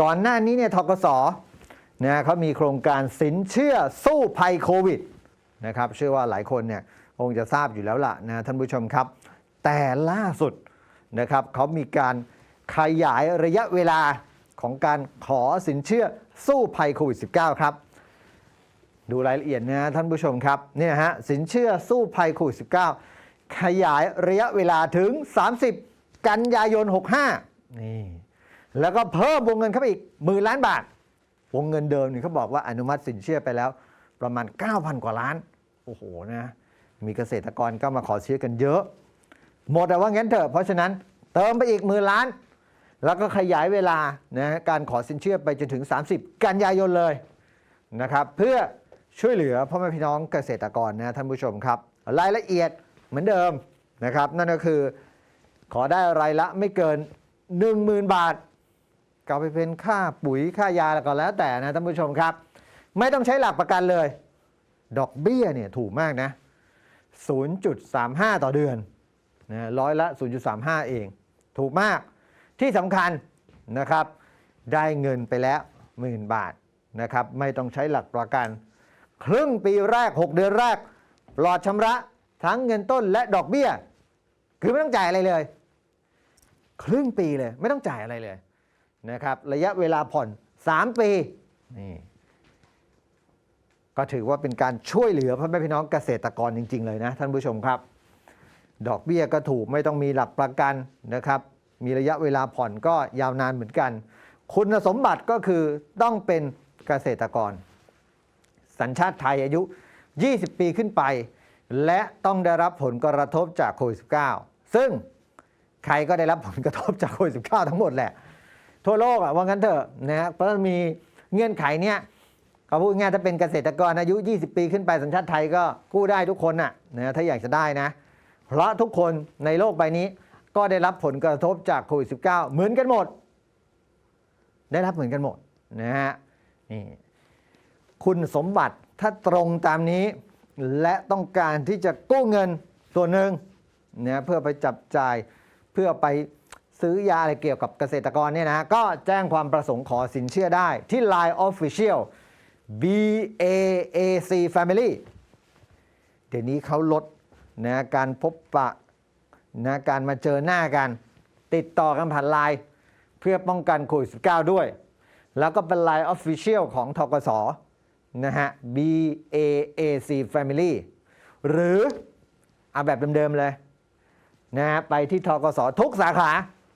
ก่อนหน้านี้เนี่ยทกสนะเขามีโครงการสินเชื่อสู้ภัยโควิดนะครับเชื่อว่าหลายคนเนี่ยคงจะทราบอยู่แล้วล่ะนะท่านผู้ชมครับ แต่ล่าสุดนะครับเขามีการขยายระยะเวลาของการขอสินเชื่อสู้ภัยโควิด -19 ครับ ดูรายละเอียดนะท่านผู้ชมครับเนี่ยฮะสินเชื่อสู้ภัยโควิด -19 ขยายระยะเวลาถึง 30 กันยายน 65 นี่ แล้วก็เพิ่มวงเงินเข้าไปอีกหมื่นล้านบาท วงเงินเดิมนี่เขาบอกว่าอนุมัติสินเชื่อไปแล้ว ประมาณ 9,000 กว่าล้าน โอ้โหนะ มีเกษตรกรก็มาขอเชื่อกันเยอะ หมดแต่ว่างั้นเถอะ เพราะฉะนั้นเติมไปอีกหมื่นล้าน แล้วก็ขยายเวลานะการขอสินเชื่อไปจนถึง 30 กันยายนเลยนะครับเพื่อช่วยเหลือพ่อแม่พี่น้องเกษตรกรนะท่านผู้ชมครับ รายละเอียดเหมือนเดิมนะครับ นั่นก็คือขอได้รายละไม่เกิน 10,000 บาท ก็เอาไปเป็นค่าปุ๋ยค่ายาแล้วก็แล้วแต่นะท่านผู้ชมครับ ไม่ต้องใช้หลักประกันเลย ดอกเบี้ยเนี่ยถูกมากนะ 0.35 ต่อเดือนนะร้อยละ 0.35 เอง ถูกมากที่สำคัญนะครับ ได้เงินไปแล้วหมื่นบาทนะครับ ไม่ต้องใช้หลักประกัน ครึ่งปีแรก 6 เดือนแรกปลอดชำระทั้งเงินต้นและดอกเบี้ย คือไม่ต้องจ่ายอะไรเลย ครึ่งปีเลย ไม่ต้องจ่ายอะไรเลย นะครับระยะเวลาผ่อน 3 ปีนี่ก็ถือว่าเป็นการช่วยเหลือพ่อแม่พี่น้องเกษตรกรจริง ๆ เลยนะท่านผู้ชมครับ ดอกเบี้ยก็ถูกไม่ต้องมีหลักประกันนะครับ มีระยะเวลาผ่อนก็ยาวนานเหมือนกัน คุณสมบัติก็คือต้องเป็นเกษตรกร สัญชาติไทยอายุ 20 ปีขึ้นไป และต้องได้รับผลกระทบจากโควิด -19 ซึ่งใครก็ได้รับผลกระทบจากโควิด -19 ทั้งหมดแหละ ทั่วโลกอะว่างั้นเถอะนะฮะเพราะมีเงื่อนไขเนี่ยเขาพูดง่ายถ้าเป็นเกษตรกรอายุ 20 ปีขึ้นไปสัญชาติไทยก็กู้ได้ทุกคนน่ะนะถ้าอยากจะได้นะ เพราะทุกคนในโลกใบนี้ก็ได้รับผลกระทบจากโควิด -19 เหมือนกันหมด ได้รับเหมือนกันหมดนะฮะนี่คุณสมบัติถ้าตรงตามนี้ และต้องการที่จะกู้เงินส่วนหนึ่งนะเพื่อไปจับจ่ายเพื่อไป ซื้อยาอะไรเกี่ยวกับเกษตรกรเนี่ยนะก็แจ้งความประสงค์ขอสินเชื่อได้ที่ Line Official BAAC Family เดี๋ยวนี้เขาลดนะการพบปะนะการมาเจอหน้ากัน ติดต่อกันผ่านไลน์เพื่อป้องกันโควิด -19 ด้วย แล้วก็เป็น Line Official ของทกสนะฮะ BAAC Family หรือเอาแบบเดิมๆเลยนะฮะไปที่ทกสทุกสาขา